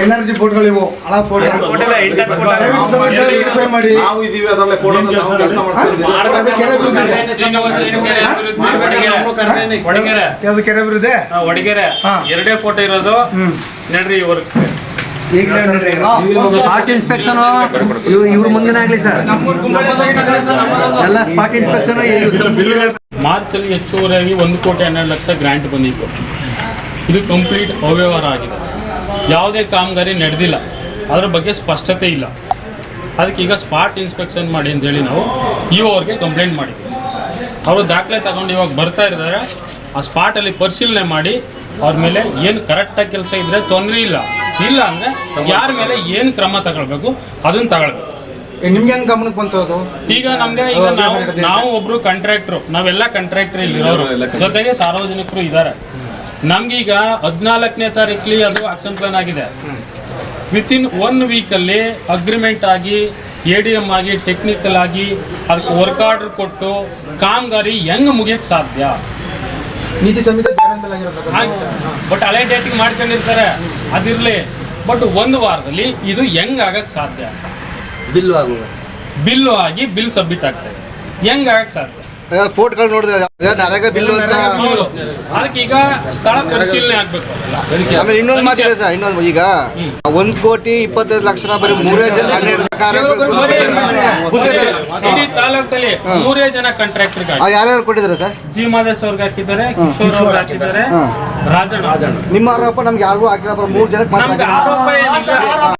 Energy ಫೋಟೋಗಳು ಇವು. ಹಳ ಫೋಟೋ. ಮಾಡಿ. ನಾವು ಇದೀವಿ ಅದರಲ್ಲೇ ಫೋಟೋ ಕೆಲಸ ಮಾಡ್ತೀವಿ. ಅದು ಕೆರೆ ಬರುತ್ತೆ ಒಡಗೆರೆ. ಎರಡೇ ಫೋಟೋ ಇರೋದು ಹ್ಮ್. ನೋಡ್ರಿ ನೋಡ್ರಿ. ಸ್ಪಾಟ್ ಇನ್ಸ್ಪೆಕ್ಷನ್ ಇವ್ರ ಮುಂದೆ ಆಗ್ಲಿ ಸರ್. ಎಲ್ಲ ಸ್ಪಾಟ್ ಇನ್ಸ್ಪೆಕ್ಷನ್ ಮಾರ್ಚ್ ಅಲ್ಲಿ ಹೆಚ್ಚುವರಿಯಾಗಿ ಒಂದು ಕೋಟಿ ಹನ್ನೆರಡು ಲಕ್ಷ ಗ್ರಾಂಟ್ ಬಂದಿತ್ತು. ಇದು ಕಂಪ್ಲೀಟ್ ಅವ್ಯವಹಾರ ಆಗಿದೆ. ಯಾವುದೇ ಕಾಮಗಾರಿ ನಡೆದಿಲ್ಲ. ಅದರ ಬಗ್ಗೆ ಸ್ಪಷ್ಟತೆ ಇಲ್ಲ. ಅದಕ್ಕೆ ಈಗ ಸ್ಪಾಟ್ ಇನ್ಸ್ಪೆಕ್ಷನ್ ಮಾಡಿ ಅಂತೇಳಿ ನಾವು ಇಒ ಅವ್ರಿಗೆ ಕಂಪ್ಲೇಂಟ್ ಮಾಡಿದ್ವಿ. ಅವರು ದಾಖಲೆ ತಗೊಂಡು ಇವಾಗ ಬರ್ತಾ ಇದ್ದಾರೆ. ಆ ಸ್ಪಾಟಲ್ಲಿ ಪರಿಶೀಲನೆ ಮಾಡಿ ಅವ್ರ ಮೇಲೆ ಏನು ಕರೆಕ್ಟಾಗಿ ಕೆಲಸ ಇದ್ರೆ ತೊಂದರೆ ಇಲ್ಲ. ಇಲ್ಲ ಅಂದರೆ ಯಾರ ಮೇಲೆ ಏನು ಕ್ರಮ ತಗೊಳ್ಬೇಕು ಅದನ್ನು ತಗೊಳ್ಬೇಕು. ನಿಮ್ಗೆ ಹೆಂಗ್ ಗಮನಕ್ಕೆ ಬಂತು ಅದು? ಈಗ ನಮ್ಗೆ ಈಗ ನಾವು ನಾವು ಒಬ್ರು ಕಾಂಟ್ರಾಕ್ಟ್ರು ನಾವೆಲ್ಲ ಕಾಂಟ್ರಾಕ್ಟರ್ ಇಲ್ಲಿರೋರು. ಜೊತೆಗೆ ಸಾರ್ವಜನಿಕರು ಇದ್ದಾರೆ. ನಮ್ಗೀಗ ಹದಿನಾಲ್ಕನೇ ತಾರೀಕಲ್ಲಿ ಅದು ಆಕ್ಷನ್ ಪ್ಲಾನ್ ಆಗಿದೆ. ವಿತ್ ಇನ್ ಒನ್ ವೀಕಲ್ಲಿ ಅಗ್ರಿಮೆಂಟ್ ಆಗಿ ಎ ಡಿ ಎಂ ಆಗಿ ಟೆಕ್ನಿಕಲ್ ಆಗಿ ಅದಕ್ಕೆ ವರ್ಕ್ ಆರ್ಡರ್ ಕೊಟ್ಟು ಕಾಮಗಾರಿ ಹೆಂಗ್ ಮುಗಿಯಕ್ಕೆ ಸಾಧ್ಯ? ನೀತಿ ಸಂಹಿತೆ ಬಟ್ ಹಳೆ ಡೇಟಿಗೆ ಮಾಡ್ಕೊಂಡಿರ್ತಾರೆ. ಅದಿರಲಿ. ಬಟ್ ಒಂದು ವಾರದಲ್ಲಿ ಇದು ಹೆಂಗ್ ಆಗಕ್ಕೆ ಸಾಧ್ಯ? ಬಿಲ್ ಆಗುವ. ಬಿಲ್ಲು ಆಗಿ ಬಿಲ್ ಸಬ್ಮಿಟ್ ಆಗ್ತದೆ. ಹೆಂಗ್ ಆಗಕ್ಕೆ ಸಾಧ್ಯ? ಫೋಟ್ಗಳು ನೋಡಿದ್ರೆ ನರೇಗ ಬಿಲ್ಲು ಅಂತ. ಅದಕ್ಕೆ ಈಗ ಸ್ಥಳ ಪರಿಶೀಲನೆ ಆಗ್ಬೇಕು. ಆಮೇಲೆ ಇನ್ನೊಂದು ಮಾತಿದೆ ಸರ್ ಇನ್ನೊಂದು ಈಗ. ಒಂದ್ ಕೋಟಿ ಇಪ್ಪತ್ತೈದು ಲಕ್ಷ ಬರೀ ಮೂರೇ ಜನ ಇಡೀ ತಾಲೂಕಲ್ಲಿ ಮೂರೇ ಜನ ಕಾಂಟ್ರಾಕ್ಟರ್ ಅವ್ರು ಯಾರ್ಯಾರು ಕೊಟ್ಟಿದ್ದಾರೆ ಸರ್? ಜಿ ಮಾದೇಶ್ ಅವ್ರಿಗೆ ಹಾಕಿದ್ದಾರೆ ಕಿಶೋರ್ ಅವ್ರಿಗೆ ಹಾಕಿದ್ದಾರೆ. ರಾಜಣ್ಣ. ನಿಮ್ಮ ಆರೋಪ ನಮ್ಗೆ ಯಾರಿಗೂ ಹಾಕಿಲ್ಲ ಮೂರ್ ಮೂರು ಜನಕ್ಕೆ